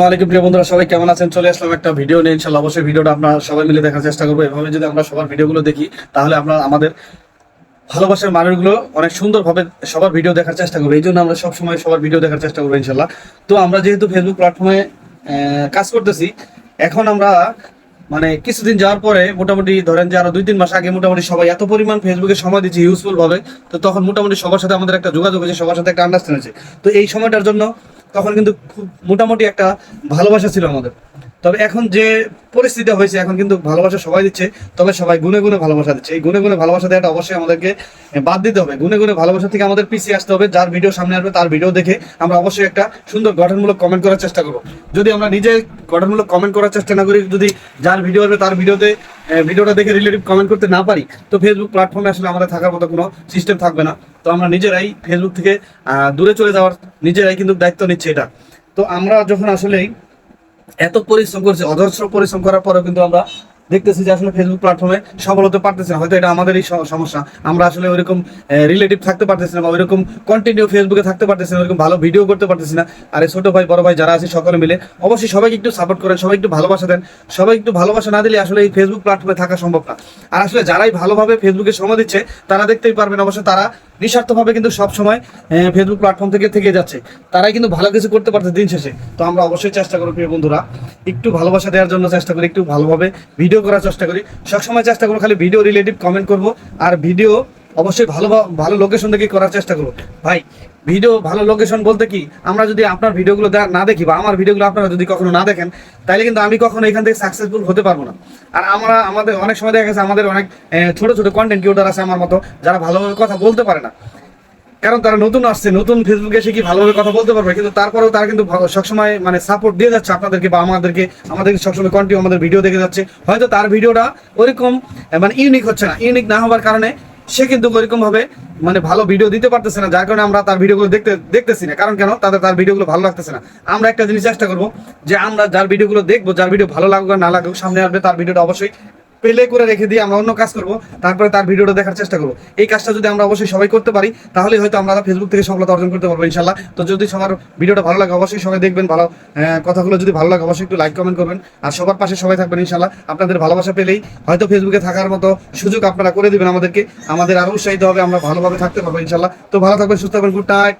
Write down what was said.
প্রিয় বন্ধুরা, সবাই কেমন আছেন? চলে আসলাম একটা ভিডিও নিয়ে। ইনশাল্লাহ অবশ্যই ভিডিওটা আমরা সবাই মিলে দেখার চেষ্টা করব। এভাবে যদি আমরা সবার ভিডিওগুলো দেখি, তাহলে আমরা আমাদের ভালোবাসার মানুষগুলো অনেক সুন্দরভাবে সবার ভিডিও দেখার চেষ্টা করব। এই জন্য আমরা সবসময় সবার ভিডিও দেখার চেষ্টা করব ইনশাল্লাহ তো আমরা যেহেতু ফেসবুক প্ল্যাটফর্মে কাজ করতেছি, এখন আমরা মানে কিছুদিন যাওয়ার পরে মোটামুটি ধরেন যে আরও দুই তিন মাস আগে মোটামুটি সবাই এত পরিমাণ ফেসবুকে সময় দিচ্ছে ইউজফুল ভাবে, তো তখন মোটামুটি সবার সাথে আমাদের একটা যোগাযোগ হয়েছে, সবার সাথে একটা আন্ডারস্ট্যান্ড হয়েছে। তো এই সময়টার জন্য তখন কিন্তু খুব মোটামুটি একটা ভালোবাসা ছিল আমাদের। তবে এখন যে পরিস্থিতি হয়েছে, এখন কিন্তু ভালোবাসা সবাই দিচ্ছে, তবে সবাই গুনে গুনে ভালোবাসা দিচ্ছে। এই গুনে গুনে ভালোবাসা দেওয়াটা অবশ্যই আমাদেরকে বাদ দিতে হবে। গুনে গুনে ভালোবাসা থেকে আমাদের পিছিয়ে আসতে হবে। যার ভিডিও সামনে আসবে, তার ভিডিও দেখে আমরা অবশ্যই একটা সুন্দর গঠনমূলক কমেন্ট করার চেষ্টা করব। যদি আমরা নিজে গঠনমূলক কমেন্ট করার চেষ্টা না করি, যদি যার ভিডিও আসবে, তার ভিডিওতে ভিডিওটা দেখে রিলেটিভ কমেন্ট করতে না পারি, তো ফেসবুক প্ল্যাটফর্মে আসলে আমাদের থাকার মতো কোনো সিস্টেম থাকবে না। তো আমরা নিজেরাই ফেসবুক থেকে দূরে চলে যাওয়ার নিজেরাই কিন্তু দায়িত্ব নিচ্ছে এটা। তো আমরা যখন আসলেই এত পরিশ্রম করছে, অজস্র পরিশ্রম করার পরেও কিন্তু আমরা দেখতেছি যে আসলে ফেসবুক প্ল্যাটফর্মে সফল হতে পারতেছি না। হয়তো এটা আমাদেরই সমস্যা। আমরা আসলে ওইরকম রিলেটিভ থাকতে পারতেছি না বা ওইরকম কন্টিনিউ ফেসবুকে থাকতে পারতেছি না, ওইরকম ভালো ভিডিও করতে পারতেছি না। আর এই ছোট ভাই, বড় ভাই যারা আছে সকলে মিলে অবশ্যই সবাইকে একটু সাপোর্ট করেন, সবাই একটু ভালোবাসা দেন। সবাই একটু ভালোবাসা না দিলে আসলে এই ফেসবুক প্ল্যাটফর্মে থাকা সম্ভব না। আর আসলে যারাই ভালোভাবে ফেসবুকে সময় দিচ্ছে, তারা দেখতেই পারবেন অবশ্যই তারা নিঃস্বার্থভাবে কিন্তু সব সময় ফেসবুক প্ল্যাটফর্ম থেকে থেকে যাচ্ছে। তারাই কিন্তু ভালো কিছু করতে পারছে দিন শেষে। তো আমরা অবশ্যই চেষ্টা করি, প্রিয় বন্ধুরা, একটু ভালোবাসা দেওয়ার জন্য চেষ্টা করি, একটু ভালোভাবে ভিডিও করার চেষ্টা করি। সবসময় চেষ্টা করব, খালি ভিডিও রিলেটিভ কমেন্ট করব, আর ভিডিও অবশ্যই ভালো ভালো লোকেশন থেকে করার চেষ্টা করব ভাই ভিডিও ভালো লোকেশন বলতে কি আমরা যদি আপনার ভিডিওগুলো না দেখি বা আমার ভিডিওগুলো আপনারা যদি কখনো না দেখেন তাহলে কিন্তু আমি কখনো এখান থেকে সাকসেসফুল হতে পারব না। আর আমরা আমাদের অনেক সময় দেখা গেছে আমাদের অনেক ছোট ছোট কন্টেন্ট ক্রিয়েটার আছে আমার মতো যারা ভালোভাবে কথা বলতে পারে না। কারণ তারা নতুন আসছে নতুন ফেসবুকে এসে কি ভালোভাবে কথা বলতে পারবে? কিন্তু তারপরেও তারা কিন্তু সবসময় মানে সাপোর্ট দিয়ে যাচ্ছে আপনাদেরকে বা আমাদেরকে আমাদেরকে সবসময় কন্টিনিউ আমাদের ভিডিও দেখে যাচ্ছে। হয়তো তার ভিডিওটা ওইরকম আহ, মানে ইউনিক হচ্ছে না। ইউনিক না হওয়ার কারণে সে কিন্তু ওইরকম ভাবে মানে ভালো ভিডিও দিতে পারতেছে না, যার কারণে আমরা তার ভিডিওগুলো দেখতে, দেখতেছি না। কারণ কেন? তাদের তার ভিডিওগুলো ভালো লাগতেছে না। আমরা একটা জিনিস চেষ্টা করব যে আমরা যার ভিডিওগুলো দেখব, যার ভিডিও ভালো লাগুক না লাগুক, সামনে আসবে তার ভিডিওটা অবশ্যই প্লে করে রেখে দিয়ে আমরা অন্য কাজ করব, তারপরে তার ভিডিওটা দেখার চেষ্টা করব। এই কাজটা যদি আমরা অবশ্যই সবাই করতে পারি তাহলে হয়তো আমরা ফেসবুক থেকে সফলতা অর্জন করতে পারব ইনশাল্লাহ। তো যদি সবার ভিডিওটা ভালো লাগে, অবশ্যই সবাই দেখবেন ভালো কথাগুলো যদি ভালো লাগে, অবশ্যই একটু লাইক কমেন্ট করবেন। আর সবার পাশে সবাই থাকবেন ইনশাল্লাহ। আপনাদের ভালোবাসা পেলেই হয়তো ফেসবুকে থাকার মতো সুযোগ আপনারা করে দেবেন আমাদেরকে। আমাদের আরও উৎসাহিত হবে, আমরা ভালোভাবে থাকতে পারব ইনশাল্লাহ। তো ভালো থাকবেন, সুস্থ থাকবেন গুড নাইট